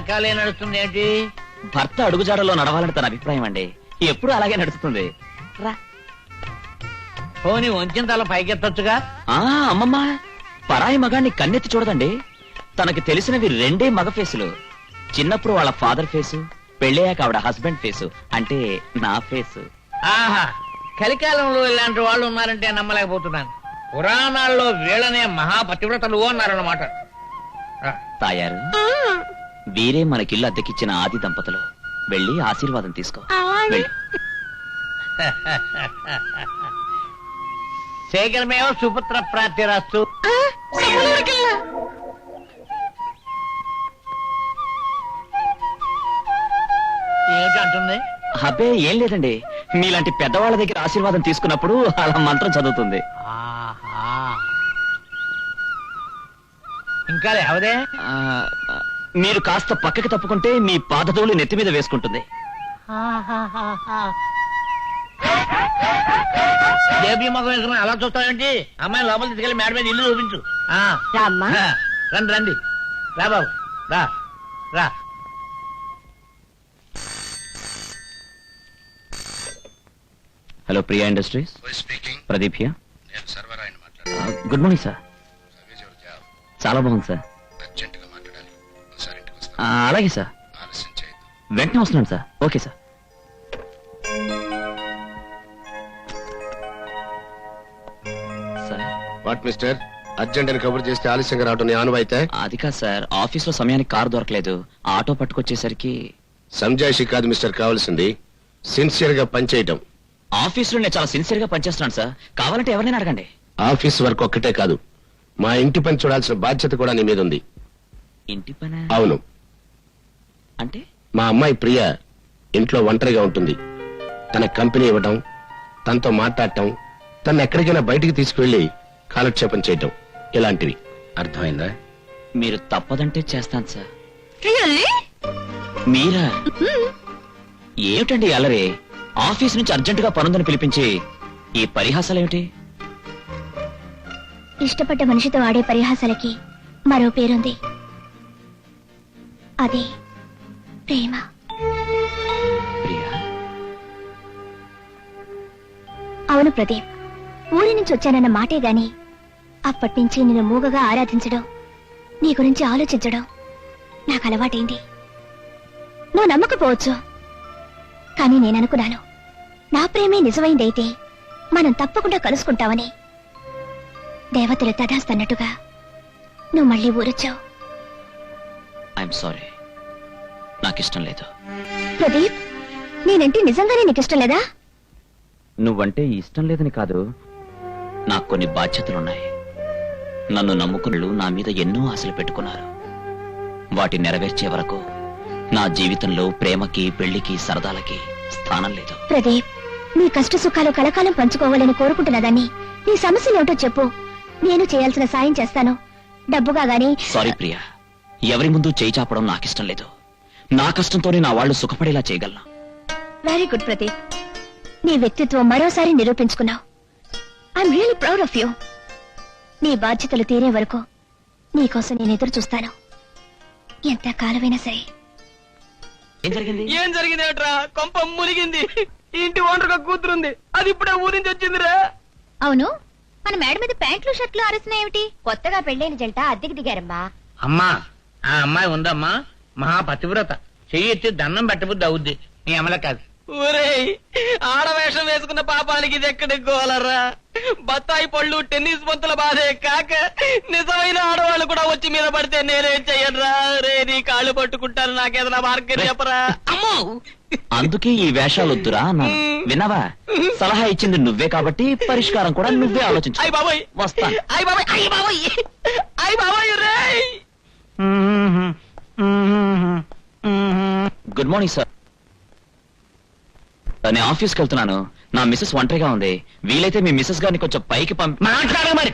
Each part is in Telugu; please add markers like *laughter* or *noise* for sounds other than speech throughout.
వెనకాలే నడుస్తుంది ఏంటి భర్త అడుగుజాడలో నడవాలని తన అభిప్రాయం అండి. ఎప్పుడు అలాగే నడుస్తుంది. రా. పోనీ వంచిన తల పైకెత్తొచ్చుగా? ఆ అమ్మమ్మ. పరాయి మగాన్ని కన్నెత్తి చూడదండి. తనకి తెలిసినవి రెండే మగ ఫేసులు. చిన్నప్పుడు వాళ్ళ ఫాదర్ ఫేసు పెళ్ళయ్యాక ఆవిడ హస్బెండ్ ఫేసు అంటే నా ఫేసు. ఆహా కలికాలంలో ఇలాంటి వాళ్ళు ఉన్నారంటే నమ్మలేకపోతున్నాను. పురాణాల్లో వీళ్ళనే మహాపతివ్రతలు అన్నారన్నమాట. ఆ, తాయారు. వీరే మనకిల్లు అద్దెకిచ్చిన ఆది దంపతులు. వెళ్ళి ఆశీర్వాదం తీసుకో. *laughs* శేఖరమేవ సుపుత్ర ప్రాప్తిరాస్తు. ఏమిటి అంటుంది? అబ్బే ఏం లేదండి. మీలాంటి పెద్దవాళ్ళ దగ్గర ఆశీర్వాదం తీసుకున్నప్పుడు అలా మంత్రం చదువుతుంది. ఆహా. ఇంకా లేవదే? ఆ, మీరు కాస్త పక్కకి తప్పుకుంటే మీ పాదతోలు నెత్తి మీద వేసుకుంటుంది. దేబీ మొగం వేసుకుని అలా చూస్తావేంటి? అమ్మాయి లోపల తీసుకెళ్ళి మేడ మీద ఇల్లు చూపించు. ఆ, రామ్మా ఆ, రండి రండి. రా బాబు. రా. రా. Hello Priya industries. Speaking Pradeep here. నేను సర్వరాయని మాట్లాడాలి గుడ్ మార్నింగ్ సార్. చాలా బాగుంది సార్. అలాగే సార్. ఆలస్యం చేయొద్దు వెంటనే వస్తున్నాను sir. Okay sir. Sir. What mister? Urgent అని కబుర్ చేస్తే ఆలస్యంగా రావడం నీ ఆనువైతే అది కాదు సార్. ఆఫీస్లో సమయానికి కారు దొరకలేదు. ఆటో పట్టుకొచ్చేసరికి సంజాయిషి కాదు మిస్టర్. కావాల్సింది సిన్సియర్గా పనిచేయటం. ఆఫీస్లో నేను చాలా సిన్సియర్గా పనిచేస్తున్నాను సార్. కావాలంటే ఎవరైనా అడగండి. ఆఫీస్ వర్క్ ఒక్కటే కాదు. మా ఇంటి పని చూడాల్సిన బాధ్యత కూడా నీ మీద ఉంది. ఇంటి పని? అవును. అంటే? మా అమ్మాయి ప్రియ ఇంట్లో ఒంటరిగా ఉంటుంది. తన కంపెనీ ఇవ్వటం తనతో మాట్లాడటం తను ఎక్కడికైనా బయటికి తీసుకువెళ్ళి కాలక్షేపం చేయటం ఇలాంటివి. అర్థమైందా? మీరు తప్పదంటే చేస్తాను సార్. మీరా? ఏమిటండి ఈ అల్లరి? ఆఫీస్ నుంచి అర్జెంట్గా పనుందని పిలిపించి ఈ పరిహాసాలేమిటి? ఇష్టపడ్డ మనిషితో ఆడే పరిహాసాలకి మరో పేరుంది. అది ప్రేమ. అవును ప్రదీప్. ఊరి నుంచి వచ్చానన్న మాటే గాని అప్పటి నుంచి నిన్ను మూగగా ఆరాధించడం నీ గురించి ఆలోచించడం నాకు అలవాటైంది. నువ్వు నమ్మకపోవచ్చు కానీ నేననుకున్నాను నా ప్రేమే నిజమైందైతే మనం తప్పకుండా కలుసుకుంటామని. దేవతలు తదాస్తన్నట్టుగా నువ్వు మళ్ళీ ఊరొచ్చావు. ఐఎమ్ సారీ నాకు ఇష్టం లేదు. ప్రదీప్ నేనంటే నిజంగానే నీకు ఇష్టం లేదా? నువ్వంటే ఇష్టం లేదని కాదు. నాకు కొన్ని బాధ్యతలున్నాయి. నన్ను నమ్ముకున్నళ్ళు నా మీద ఎన్నో ఆశలు పెట్టుకున్నారు. వాటి నెరవేర్చే వరకు నా జీవితంలో ప్రేమకి పెళ్ళికి సరదాలకి స్థానం లేదు. ప్రదీప్ నీ కష్ట సుఖాలు కలకాలం పంచుకోవాలని కోరుకుంటున్నదాన్ని నీ సమస్యలేమిటో చెప్పు. నేను చేయాల్సిన సాయం చేస్తాను. డబ్బుగా గాని సారీ ప్రియా. ఎవరి ముందు చేయి చాపడం నాకిష్టం లేదు. నా కష్టంతోనే నా వాళ్ళు సుఖపడేలా చేయగలను? వెరీ గుడ్ ప్రదీప్ నీ వ్యక్తిత్వం మరోసారి నిరూపించుకున్నావు. I'm really proud of you నీ బాధ్యతలు తీరే వరకు నీకోసం నేను ఎదురు చూస్తాను. ఎంత కాలమైనా సరే. ఏం జరిగింది? ఏం జరిగిందేట్రా? కొంప మునిగింది ఇంటి ఓనర్గా కూతురుంది. అది ఇప్పుడే ఊరి నుంచి వచ్చిందిరా. అవును. మన మేడ మీద ప్యాంట్లు షర్ట్లు అరసినాయేమిటి కొత్తగా పెళ్ళైన జంట అద్దెకి దిగారమ్మా. అమ్మా ఆ అమ్మాయి ఉందమ్మా. మహాపతివ్రత చెయ్యొచ్చి దండం పెట్టబుద్ది అవుద్ది. నీ అమల కాదు. ఊరేయ్ ఆడవేషం వేసుకున్న పాపానికి ఇది ఎక్కడ గోలరా? బత్తాయి పళ్ళు టెన్నిస్ బంతుల బాధే కాక నిజమైన ఆడవాళ్ళు కూడా వచ్చి మీద పడితే నేనేం చెయ్యనురా? రే నీ కాళ్ళు పట్టుకుంటాను నాకేదైనా మార్గం చెప్పరా? అమ్మో! అందుకే ఈ వేషాలు వద్దురా అన్నాను. విన్నావా సలహా ఇచ్చింది నువ్వే కాబట్టి పరిష్కారం కూడా నువ్వే ఆలోచించు అయ్ బాబోయ్! వస్తాను అయ్ బాబోయ్! అయ్ బాబోయ్! అయ్ బాబోయ్ రేయ్ గుడ్ మార్నింగ్ సార్ నేను ఆఫీస్కి వెళ్తున్నాను నా మిస్సెస్ ఒంటరిగా ఉంది. వీలైతే మీ మిస్సెస్ గారిని కొంచెం పైకి పంపి మాట్లాడు మరి!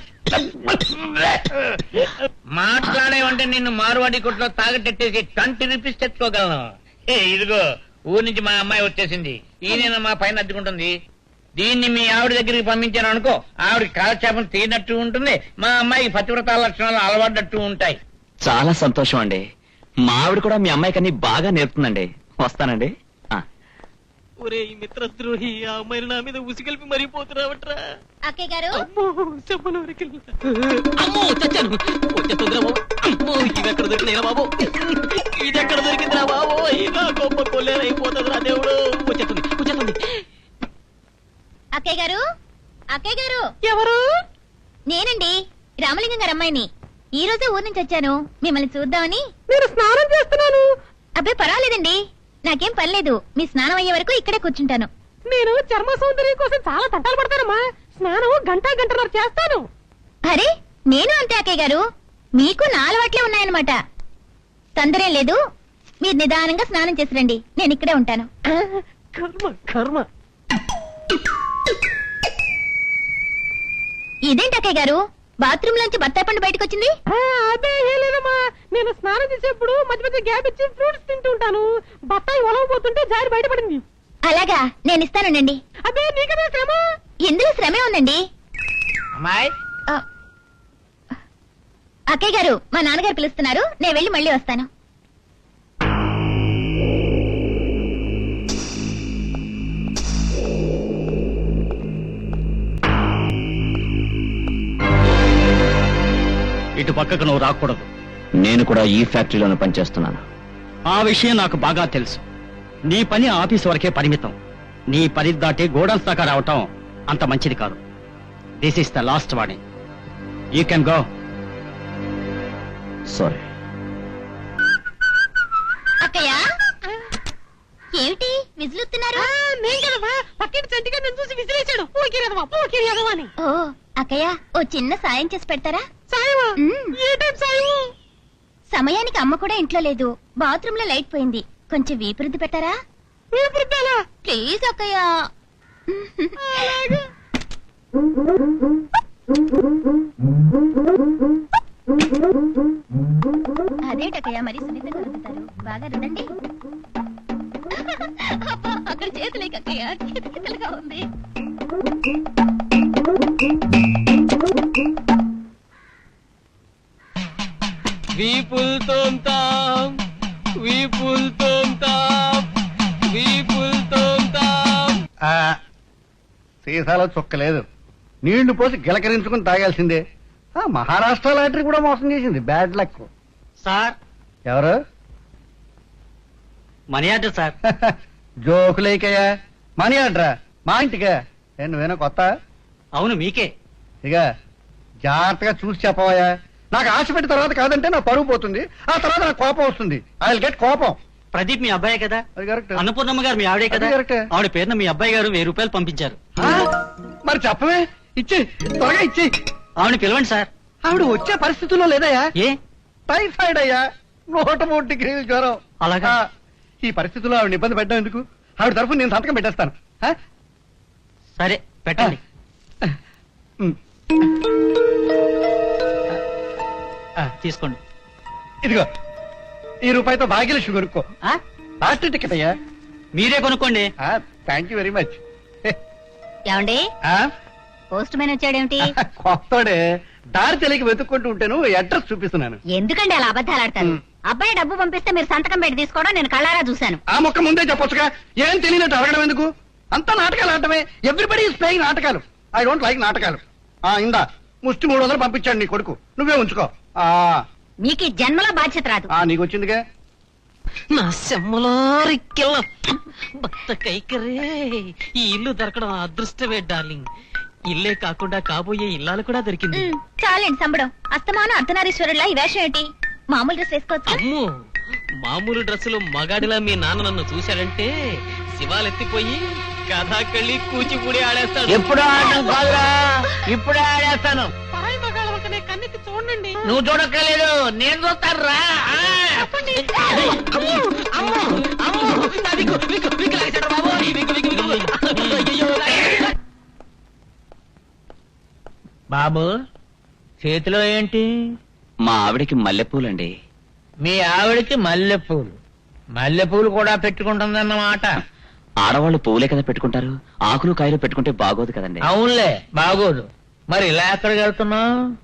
మాట్లాడేవంటే నిన్ను మారువాడి కొట్లో తాగటెట్టేసి ట్వంటీ రూపీస్ తెచ్చుకోగలను ఏ ఇదిగో ఊరి నుంచి మా అమ్మాయి వచ్చేసింది. ఈయన మా పైన అద్దుకుంటుంది? దీన్ని మీ ఆవిడ దగ్గరికి పంపించాను అనుకో ఆవిడ కాలక్షేపం తీనట్టు ఉంటుంది మా అమ్మాయికి పతివ్రత లక్షణాలు అలవాడట్టు ఉంటాయి. చాలా సంతోషం అండి. మా ఆవిడ కూడా మీ అమ్మాయి కన్నీ బాగా నేర్పుతుందండి. వస్తానండి. ఆ, ఒరే ఈ మిత్రద్రోహి ఆ అమ్మాయిని నా మీద ఉసిగలిపి మరిపోతున్నావట్రా అక్కయ్య గారు? అమ్మో చెప్పను అమ్మో చచ్చాను. వచ్చేస్తుందిరా బాబు. అమ్మో ఇది ఎక్కడ దొరికిందిరా బాబు? ఇది ఎక్కడ దొరికిందిరా బాబు? ఇదా గొప్ప కొల్లేరైపోతుందిరా దేవుడు. వచ్చేస్తుంది వచ్చేస్తుంది. అక్కయ్య గారు? అక్కయ్య గారు? ఎవరు? నేనండి రామలింగం గారు అమ్మాయిని. ఈ రోజే ఊరు నుంచి వచ్చాను. మిమ్మల్ని చూద్దామని. నేను స్నానం చేస్తున్నాను. అబ్బాయి పర్వాలేదండి. నాకేం పర్లేదు మీ స్నానం అయ్యే వరకు ఇక్కడే కూర్చుంటాను. నేను చర్మ సౌందర్యం కోసం చాలా తంటాలు పడతానమ్మా. స్నానం గంట గంటన్నర చేస్తాను. అరే నేను అంతే అక్కయ్య గారు. మీకు నా అలవాట్లే ఉన్నాయన్నమాట. తొందరేం లేదు. మీరు నిదానంగా స్నానం చేసి రండి. నేను ఇక్కడే ఉంటాను. కర్మ కర్మ. ఇదేంటి అక్కయ్య గారు? బాత్రూమ్ లోంచి బత్తాయి పండు బయటకు వచ్చింది అదే లేదమ్మా నేను స్నానం చేసేప్పుడు మధ్య మధ్య గ్యాప్ ఇచ్చి ఫ్రూట్స్ తింటూ ఉంటాను. బత్తాయి ఒలవబోతుంటే జారి బయటపడింది. అలాగా నేను ఇస్తానండి అదే నీకదే శ్రమ. ఇందులో శ్రమే ఉందండి. అమ్మాయి? అక్కయ్య గారు మా నాన్నగారు పిలుస్తున్నారు. నేను వెళ్ళి మళ్ళీ వస్తాను. ఇటు పక్కకు నువ్వు రాకూడదు. నేను కూడా ఈ ఫ్యాక్టరీలోనే పనిచేస్తున్నాను. ఆ విషయం నాకు బాగా తెలుసు. నీ పని ఆఫీస్ వరకే పరిమితం. నీ పని దాటి గోడౌన్స్ దాకా రావటం అంత మంచిది కాదు. This is the last warning you can go sorry ఏమిటి? విజులుతున్నారు చూసి విసిరేశాడు. అని ఓ అక్కయ్య ఓ చిన్న సాయం చేసి పెడతారా? మ్మ్. సమయానికి అమ్మ కూడా ఇంట్లో లేదు. బాత్రూమ్లో లైట్ పోయింది. కొంచెం వీపురుద్ది పెట్టారా? ప్లీజ్ అక్కయ్య. అదేంటక్కయ్య మరి సున్నితంగా రుద్దుతారు బాగా రుదండి అక్కడ చేతులే కక్కయ్య కితకితలుగా ఉంది. వీపుల్ తోంతాం వీపుల్ తోంతాం వీపుల్ తోంతాం ఆ, సీసాలో చుక్కలేదు. నీళ్ళు పోసి గిలకరించుకుని తాగాల్సిందే. ఆ, మహారాష్ట్ర లాటరీ కూడా మోసం చేసింది. Bad luck. సార్. ఎవరు? Money order sir. *laughs* జోకులేకయ్యా మనీ ఆర్డరా? మా ఇంటికా. ఏ, నువ్వేనా కొత్త? అవును మీకే. ఇక జాగ్రత్తగా చూసి చెప్పవయ్యా. నాకు ఆశ పెట్టి తర్వాత కాదంటే నా పరువు పోతుంది. ఆ తర్వాత నాకు కోపం వస్తుంది. ఐ గెట్ కోపం. ప్రదీప్ మీ అబ్బాయే కదా? అది కరెక్ట్ అన్నపూర్ణమ్మ గారు మీ ఆవిడే కదా? అది కరెక్టే. ఆవిడ పేరున మీ అబ్బాయి గారు వెయ్యి రూపాయలు పంపించారు. ఆ, మరి చెప్పవే. ఇచ్చి త్వరగా ఇచ్చి. ఆవిడ పిలవండి సార్. ఆవిడ వచ్చే పరిస్థితుల్లో లేదయ్యా. ఏ? టైఫాయిడ్ అయ్యా. నూట మూడు డిగ్రీల జ్వరం. అలాగా? ఆ, ఈ పరిస్థితుల్లో ఆవిడ ఇబ్బంది పెట్టడం ఎందుకు? ఆవిడ తరఫున నేను సంతకం పెట్టేస్తాను. ఆ? సరే పెట్టండి. ఉమ్. తీసుకోండి. ఇదిగో ఈ రూపాయితో భాగ్యలక్ష్మి కొనుక్కో. ఆ? లాస్ట్ టికెట్ అయ్యా. మీరే కొనుక్కోండి. థ్యాంక్ యూ వెరీ మచ్ ఏమండి? Postman వచ్చాడేమిటి? *laughs* కొత్తడే. దారి తెలియక వెతుక్కుంటూ ఉంటాను అడ్రస్ చూపిస్తున్నాను. ఎందుకండి అలా అబద్ధాలు ఆడతారు? మ్. అబ్బాయి డబ్బు పంపిస్తే మీరు సంతకం పెట్టి తీసుకోవడం నేను కళ్ళారా చూశాను. ఆ మొక్క ముందే చెప్పొచ్చుగా. ఏం తెలియనట్టు అడగడం ఎందుకు? అంతా నాటకాలు ఆడటమే. ఎవ్రీబడి ఈస్ ప్లేయింగ్ నాటకాలు. ఐ డోంట్ లైక్ నాటకాలు. ఆ ఇందా ముష్టి మూడు వందలు పంపించాడు నీ కొడుకు. నువ్వే ఉంచుకో. ఆ. మీకు ఈ జన్మలో బాధ్యత రాదు. ఆ నీకు వచ్చిందిగా? నా సెమ్మలో రిక్కెల భక్త కైకరే ఈ ఇల్లు దొరకడం అదృష్టమే డార్లింగ్. ఇల్లే కాకుండా కాబోయే ఇల్లాలు కూడా దొరికింది. చాలండి సంబడం. అస్తమానం అర్ధనారీశ్వరులా ఈ వేషం ఏంటి మామూలు డ్రెస్ వేసుకోవచ్చు? అమ్మో మామూలు డ్రెస్సులు మగాడిలా మీ నాన్న నన్ను చూశాడంటే శివాలెత్తిపోయి కథాకళ్ళి కూచిపూడి ఆడేస్తాడు. ఎప్పుడు ఆడటం కాదురా ఇప్పుడే ఆడేస్తాను. పరాయి మగాళ్ళ చూడండి. నువ్వు చూడక్కర్లేదు నేను చూస్తాను రా అమ్మో అమ్మో అమ్మో నా విగ్గు, విగ్గు, విగ్గు లాగేశాడు బాబోయ్, విగ్గు, విగ్గు, విగ్గు. అయ్యయ్యో, లాగేశాడు. బాబు చేతిలో ఏంటి? మా ఆవిడకి మల్లెపూలండి. మీ ఆవిడకి మల్లెపూలు. మల్లెపూలు కూడా పెట్టుకుంటుందన్నమాట. ఆడవాళ్ళు పువ్వులే కదా పెట్టుకుంటారు. ఆకులు కాయలు పెట్టుకుంటే బాగోదు కదండి. అవునులే బాగోదు. మరి ఇలా ఎక్కడికి వెళ్తున్నావు?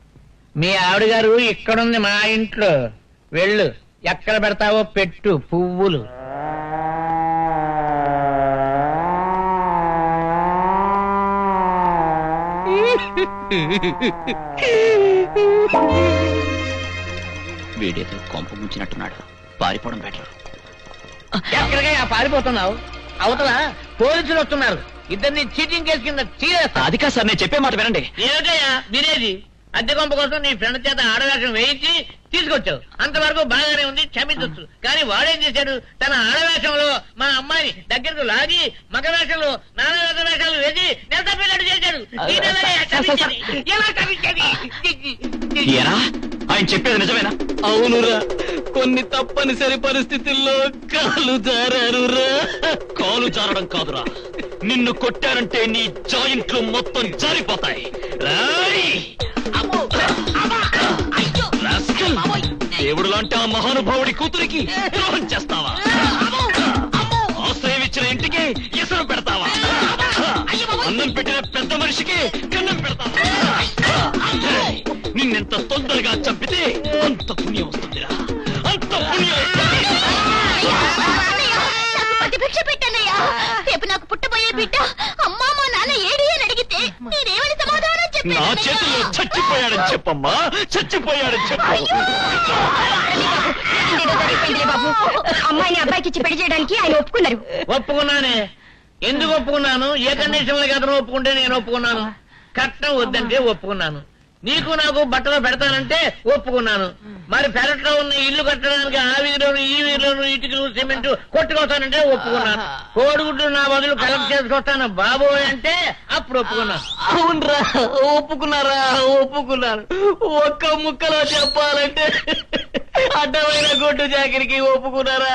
మీ ఆవిడ గారు ఇక్కడుంది మా ఇంట్లో. వెళ్ళు ఎక్కడ పెడతావో పెట్టు పువ్వులు. *laughs* వీడేదో కొంప ముంచినట్టున్నాడు. పారిపోవడం బెటర్. ఎక్కడికయ్యా పారిపోతున్నావు? అవతల పోలీసులు వస్తున్నారు. ఇద్దరిని చీటింగ్ కేసు కింద చీరేస్తా. అది కాదు సార్ నేను చెప్పే మాట వినండి. ఏమిటయ్యా? వినేది? అద్దె కొంప కోసం నీ ఫ్రెండ్ చేత ఆడవేషం వేయించి తీసుకొచ్చావు. అంతవరకు బాగానే ఉంది క్షమించొచ్చు. కానీ వాడేం చేశాడు? తన ఆడవేషంలో మా అమ్మాయిని దగ్గరకు లాగి మగ వేషంలో నానా రకాల వేషాలు వేసి నెల తప్పినట్టు చేశాడు. ఎలా క్షమించేది? ఆయన చెప్పేది నిజమేనా? అవునురా. కొన్ని తప్పనిసరి పరిస్థితుల్లో కాలు జారారురా. కాలు జారడం కాదురా. నిన్ను కొట్టారంటే నీ జాయింట్లు మొత్తం జారిపోతాయి! దేవుడు లాంటి ఆ మహానుభావుడి కూతురికి ద్రోహం చేస్తావా? ఆశ్రయం ఇచ్చిన ఇంటికి ఎసరు పెడతావా? అన్నం పెట్టిన పెద్ద మనిషికి నిన్నెంత తొందరగా చంపితే అంత పుణ్యం వస్తుందిరా. అంత పుణ్యం. భిక్ష రేపు నాకు పుట్టబోయే బిడ్డ అమ్మా మా నాన్న ఏడి అని అడిగితే నేనేమని సమాధానం నా చేతుల్లో చచ్చిపోయాడని చెప్పమ్మా. చచ్చిపోయాడని చెప్పు. బాబు? అమ్మాయిని అబ్బాయికి ఇచ్చి పెళ్ళి చేయడానికి ఆయన ఒప్పుకున్నారు. ఒప్పుకున్నానే. ఎందుకు ఒప్పుకున్నాను? ఏ కండిషన్లో అతను ఒప్పుకుంటే నేను ఒప్పుకున్నాను? కట్నం వద్దంటే ఒప్పుకున్నాను. నీకు నాకు బట్టలు పెడతానంటే ఒప్పుకున్నాను. మరి పెరట్లో ఉన్న ఇల్లు కట్టడానికి ఆ వీధిలోను ఈ వీధిలోను ఇటుకలు సిమెంట్ కొట్టుకొస్తానంటే ఒప్పుకున్నాను. కోడిగుడ్లు నా బదులు కలెక్ట్ చేసుకొస్తాను. బాబోయ్ అంటే అప్పుడు ఒప్పుకున్నాను. అవునరా ఒప్పుకున్నారా ఒప్పుకున్నాను. ఒక్క ముక్కలో చెప్పాలంటే అడ్డమైన గొడ్డు జాకిరికి ఒప్పుకున్నారా?